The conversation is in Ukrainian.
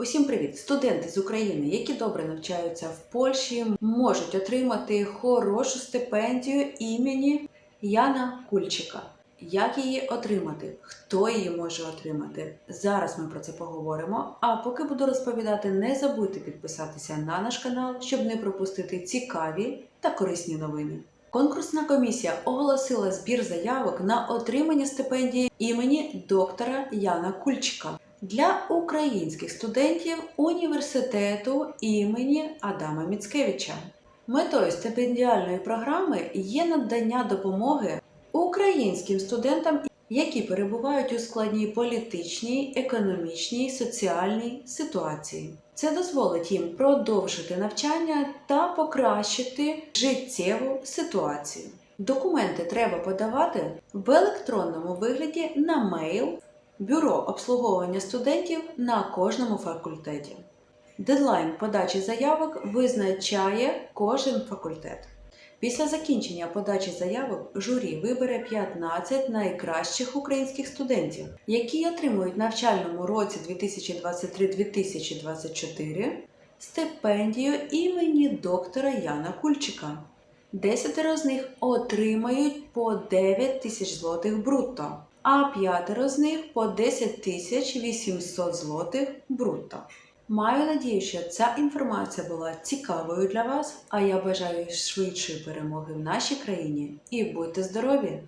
Усім привіт! Студенти з України, які добре навчаються в Польщі, можуть отримати хорошу стипендію імені Яна Кульчика. Як її отримати? Хто її може отримати? Зараз ми про це поговоримо. А поки буду розповідати, не забудьте підписатися на наш канал, щоб не пропустити цікаві та корисні новини. Конкурсна комісія оголосила збір заявок на отримання стипендії імені доктора Яна Кульчика для українських студентів університету імені Адама Міцкевича. Метою стипендіальної програми є надання допомоги українським студентам, які перебувають у складній політичній, економічній, соціальній ситуації. Це дозволить їм продовжити навчання та покращити життєву ситуацію. Документи треба подавати в електронному вигляді на мейл Бюро обслуговування студентів на кожному факультеті. Дедлайн подачі заявок визначає кожен факультет. Після закінчення подачі заявок журі вибере 15 найкращих українських студентів, які отримують в навчальному році 2023-2024 стипендію імені доктора Яна Кульчика. Десятеро з них отримають по 9 тисяч злотих брутто, а п'ятеро з них по 10 тисяч 800 злотих брутто. Маю надію, що ця інформація була цікавою для вас, а я бажаю швидшої перемоги в нашій країні і будьте здорові!